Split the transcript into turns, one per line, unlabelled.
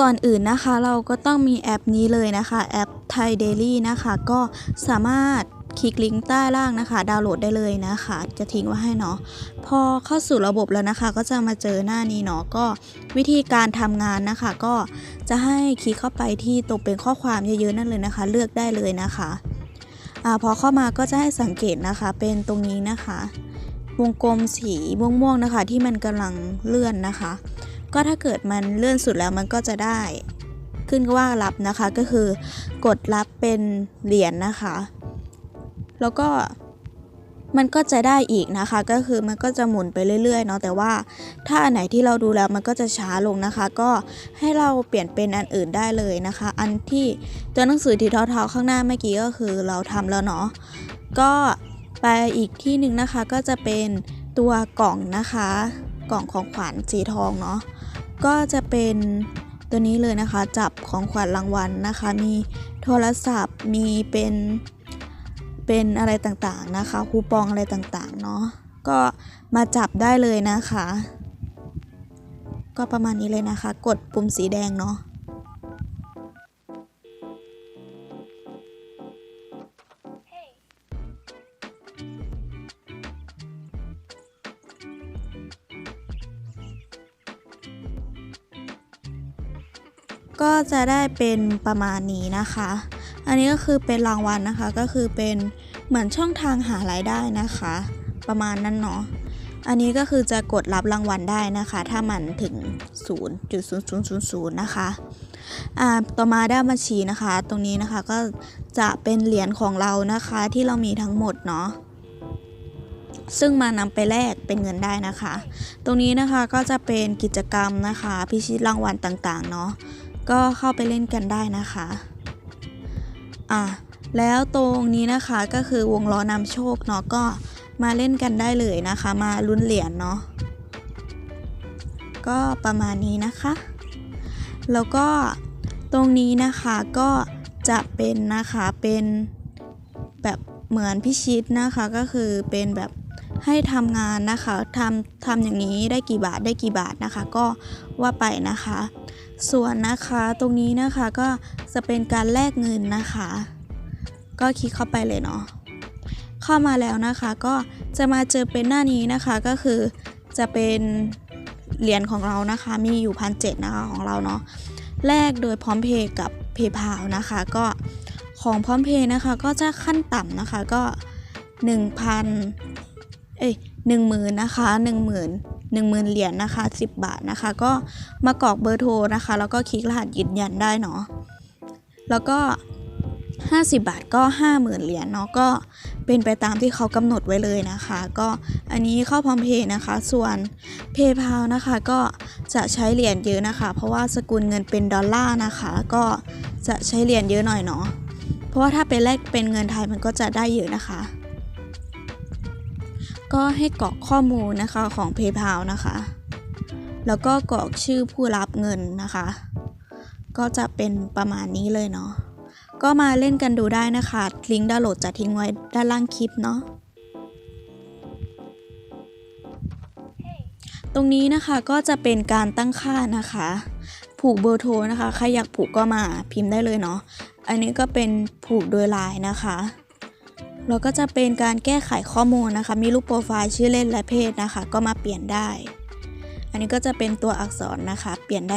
ก่อนอื่นนะคะเราก็ต้องมีแอปนี้เลยนะคะแอป Thai Daily นะคะก็สามารถคลิกลิงก์ใต้ล่างนะคะ ดาวน์โหลดได้เลยนะคะ จะทิ้งไว้ให้เนาะพอเข้าสู่ระบบแล้วนะคะ ก็จะมาเจอหน้านี้เนาะก็วิธีการทำงานนะคะ ก็จะให้คลิกเข้าไปที่ตรงเป็นข้อความเยอะๆนั่นเลยนะคะ เลือกได้เลยนะคะอพอเข้ามาก็จะให้สังเกตนะคะ เป็นตรงนี้นะคะ วงกลมสีม่วงๆนะคะ ที่มันกำลังเลื่อนนะคะ ก็ถ้าเกิดมันเลื่อนสุดแล้วมันก็จะได้ ขึ้นว่ารับนะคะก็คือกดรับเป็นเหรียญนะคะ แล้วก็มันก็จะได้อีกนะคะ ก็คือมันก็จะหมุนไปเรื่อยๆเนาะแต่ว่าถ้าอันไหนที่เราดูแล้วมันก็จะช้าลงนะคะ ก็ให้เราเปลี่ยนเป็นอันอื่นได้เลยนะคะ อันที่ตัวหนังสือที่เท้าๆข้างหน้าเมื่อกี้ก็คือเราทำแล้วเนาะก็ไปอีกที่หนึ่งนะคะก็จะเป็นตัวกล่องนะคะ กล่องของขวัญสีทองเนาะก็จะเป็นตัวนี้เลยนะคะ จับของขวัญรางวัลนะคะ มีโทรศัพท์มีเป็นเป็นอะไรต่างๆนะคะคูปองอะไรต่างๆเนาะก็มาจับได้เลยนะคะ ก็ประมาณนี้เลยนะคะ กดปุ่มสีแดงเนาะ ก็จะได้เป็นประมาณนี้นะคะ อันนี้ก็คือเป็นรางวัลนะคะ ก็คือเป็นเหมือนช่องทางหารายได้นะคะ ประมาณนั้นเนาะ อันนี้ก็คือจะกดรับรางวัลได้นะคะ ถ้ามันถึง 0.0000 นะคะอ่าต่อมาด้านบัญชีนะคะ ตรงนี้นะคะก็จะเป็นเหรียญของเรานะคะที่เรามีทั้งหมดเนาะซึ่งมานำไปแลกเป็นเงินได้นะคะ ตรงนี้นะคะก็จะเป็นกิจกรรมนะคะ พิชิตรางวัลต่างๆเนาะ ก็เข้าไปเล่นกันได้นะคะอะแล้วตรงนี้นะคะก็คือวงล้อนำโชคเนาะก็มาเล่นกันได้เลยนะคะ มาลุ้นเหรียญเนาะก็ประมาณนี้นะคะ แล้วก็ตรงนี้นะคะก็จะเป็นนะคะเป็นแบบเหมือนพิชิตนะคะก็คือเป็นแบบ ให้ทำงานนะคะทำทำอย่างนี้ได้กี่บาทได้กี่บาทนะคะ ก็ว่าไปนะคะ ส่วนนะคะตรงนี้นะคะก็จะเป็นการแลกเงินนะคะ ก็คลิกเข้าไปเลยเนาะเข้ามาแล้วนะคะก็จะมาเจอเป็นหน้านี้นะคะก็คือจะเป็นเหรียญของเรานะคะมีอยู่พันเนะคะของเราเนาะแลกโดยพร้อมเพย์กับเพย์พานะคะก็ของพร้อมเพย์นะคะก็จะขั้นต่ำนะคะก็ 1,000 เอ้ยหนึ่งหมื่นนะคะหนึ่งหมื่นหนึ่งหมื่นเหรียญนะคะ10บบาทนะคะ ก็มากรอกเบอร์โทรนะคะ แล้วก็คลิกรหัสยืนยันได้เนาะแล้วก็ 50 บาทก็ 50,000 เหรียญเนาะก็เป็นไปตามที่เขากำหนดไว้เลยนะคะ ก็อันนี้เข้าพร้อมเพย์นะคะ ส่วน PayPal นะคะก็จะใช้เหรียญเยอะนะคะ เพราะว่าสกุลเงินเป็นดอลลาร์นะคะ ก็จะใช้เหรียญเยอะหน่อยเนาะเพราะว่าถ้าเป็นแลกเป็นเงินไทยมันก็จะได้เยอะนะคะ ก็ให้กรอกข้อมูลนะคะของ PayPal นะคะ แล้วก็กรอกชื่อผู้รับเงินนะคะ ก็จะเป็นประมาณนี้เลยเนาะ ก็มาเล่นกันดูได้นะคะ ลิงก์ดาวน์โหลดจะทิ้งไว้ด้านล่างคลิปเนาะตรงนี้นะคะก็จะเป็นการตั้งค่านะคะ ผูกเบอร์โทรนะคะ ใครอยากผูกก็มาพิมพ์ได้เลยเนาะอันนี้ก็เป็นผูกโดยไลน์นะคะ แล้วก็จะเป็นการแก้ไขข้อมูลนะคะ มีรูปโปรไฟล์ชื่อเล่นและเพศนะคะ ก็มาเปลี่ยนได้ อันนี้ก็จะเป็นตัวอักษรนะคะ เปลี่ยนได้